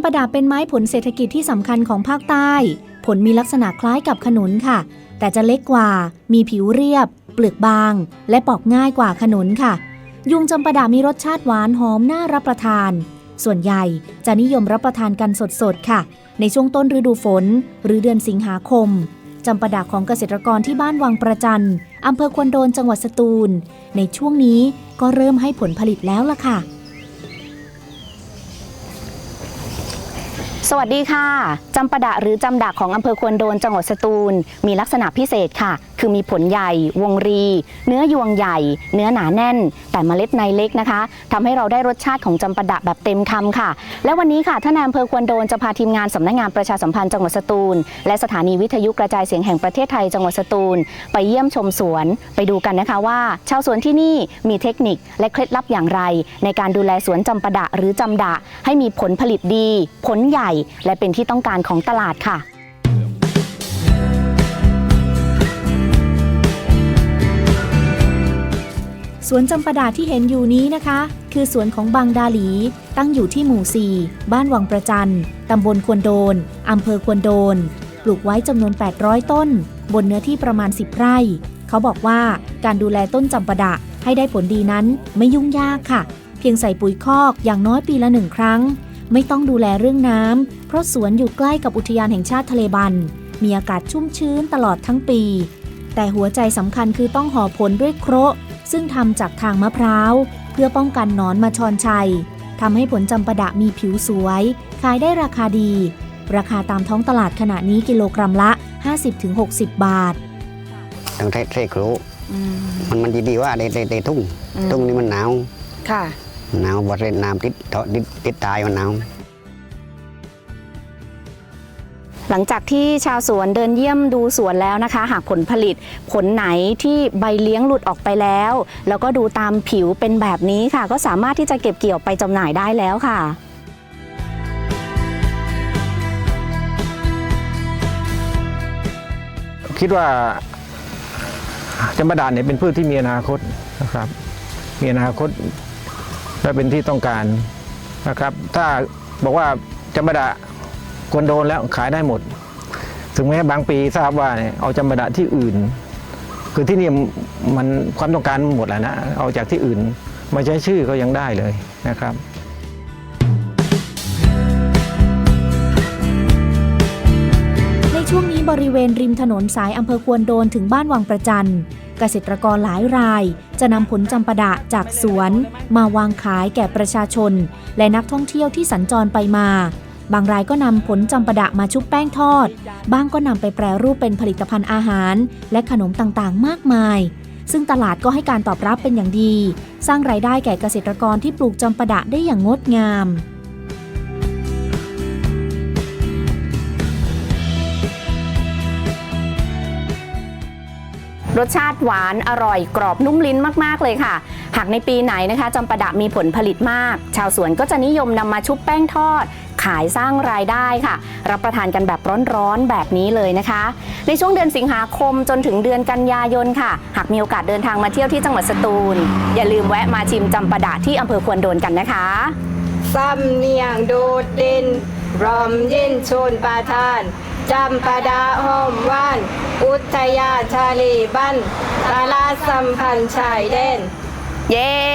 ำปาดาเป็นไม้ผลเศรษฐกิจที่สำคัญของภาคใต้ ผลมีลักษณะคล้ายกับขนุนค่ะ แต่จะเล็กกว่า มีผิวเรียบ เปลือกบาง และปอกง่ายกว่าขนุนค่ะ ยุงจำปาดามีรสชาติหวานหอมน่ารับประทาน ส่วนใหญ่จะนิยมรับประทานกันสดๆค่ะ ในช่วงต้นฤดูฝน หรือเดือนสิงหาคมจำปาดาของเกษตรกรที่บ้านวังประจันอำเภอควนโดนจังหวัดสตูล ในช่วงนี้ก็เริ่มให้ผลผลิตแล้วล่ะค่ะ สวัสดีค่ะ จำปาดะหรือจำดักของอำเภอควนโดนจังหวัดสตูล มีลักษณะพิเศษค่ะ คือมีผลใหญ่ วงรี เนื้อยวงใหญ่ เนื้อหนาแน่น แต่เมล็ดในเล็กนะคะทำให้เราได้รสชาติของจำปาดะแบบเต็มคำค่ะ และวันนี้ค่ะท่านอำเภอควนโดนจะพาทีมงานสำนักงานประชาสัมพันธ์จังหวัดสตูล และสถานีวิทยุกระจายเสียงแห่งประเทศไทยจังหวัดสตูล ไปเยี่ยมชมสวน ไปดูกันนะคะว่า ชาวสวนที่นี่มีเทคนิคและเคล็ดลับอย่างไร ในการดูแลสวนจำปาดะหรือจำดะให้มีผลผลิตดี ผลใหญ่และเป็นที่ต้องการของตลาดค่ะสวนจำปาดาที่เห็นอยู่นี้นะคะ คือสวนของบางดาหลี ตั้งอยู่ที่หมู่ 4 บ้านวังประจันตำบลควนโดน อำเภอควนโดน ปลูกไว้จำนวน 800 ต้น บนเนื้อที่ประมาณ 10 ไร่ เขาบอกว่าการดูแลต้นจำปาดะให้ได้ผลดีนั้นไม่ยุ่งยากค่ะ เพียงใส่ปุ๋ยคอกอย่างน้อยปีละหนึ่งครั้ง ไม่ต้องดูแลเรื่องน้ำ เพราะสวนอยู่ใกล้กับอุทยานแห่งชาติทะเลบัน มีอากาศชุ่มชื้นตลอดทั้งปี แต่หัวใจสำคัญคือต้องห่อผลด้วยโคระ ซึ่งทำจากทางมะพร้าว เพื่อป้องกันหนอนมาชอนชัยทำให้ผลจำปาดะมีผิวสวย ขายได้ราคาดี ราคาตามท้องตลาดขณะนี้กิโลกรัมละ 50-60 บาทต้องเทเทครูมันมันจะดีว่าในในในทุ่งอืมทุ่งนี่มันหนาว ค่ะ หนาวบริเวณน้ำติดเถาะติดติดตายมันหนาวหลังจากที่ชาวสวนเดินเยี่ยมดูสวนแล้วนะคะ หากผลผลิตผลไหนที่ใบเลี้ยงหลุดออกไปแล้ว แล้วก็ดูตามผิวเป็นแบบนี้ค่ะ ก็สามารถที่จะเก็บเกี่ยวไปจำหน่ายได้แล้วค่ะคิดว่าจำปาดาเนี่ยเป็นพืชที่มีอนาคตนะครับ มีอนาคต และเป็นที่ต้องการนะครับ ถ้าบอกว่าจำปาดาควรโดนแล้วขายได้หมด ถึงแม้บางปีทราบว่าเนี่ยเอาจำปาดาที่อื่น คือที่นี่มันความต้องการหมดแล้วนะเอาจากที่อื่นมาใช้ชื่อก็ยังได้เลยนะครับในช่วงนี้บริเวณริมถนนสายอำเภอควนโดนถึงบ้านวังประจัน เกษตรกรหลายราย จะนำผลจำปาดะจากสวน มาวางขายแก่ประชาชน และนักท่องเที่ยวที่สัญจรไปมา บางรายก็นำผลจำปาดะมาชุบแป้งทอด บ้างก็นำไปแปรรูปเป็นผลิตภัณฑ์อาหาร และขนมต่างๆ มากมาย ซึ่งตลาดก็ให้การตอบรับเป็นอย่างดี สร้างรายได้แก่เกษตรกรที่ปลูกจำปาดะได้อย่างงดงาม รสชาติหวานอร่อยกรอบนุ่มลิ้นมากๆเลยค่ะ หากในปีไหนนะคะจำปาดะมีผลผลิตมาก ชาวสวนก็จะนิยมนำมาชุบแป้งทอด ขายสร้างรายได้ค่ะ รับประทานกันแบบร้อนๆแบบนี้เลยนะคะ ในช่วงเดือนสิงหาคมจนถึงเดือนกันยายนค่ะ หากมีโอกาสเดินทางมาเที่ยวที่จังหวัดสตูล อย่าลืมแวะมาชิมจำปาดะที่อำเภอควนโดนกันนะคะสำเนียงโดดเด่นรอมเย็นชนประทาน จำปาดาหอมว่าน อุทยาชาลีบ้านตลาสัมพันธ์ชายเด่นเย้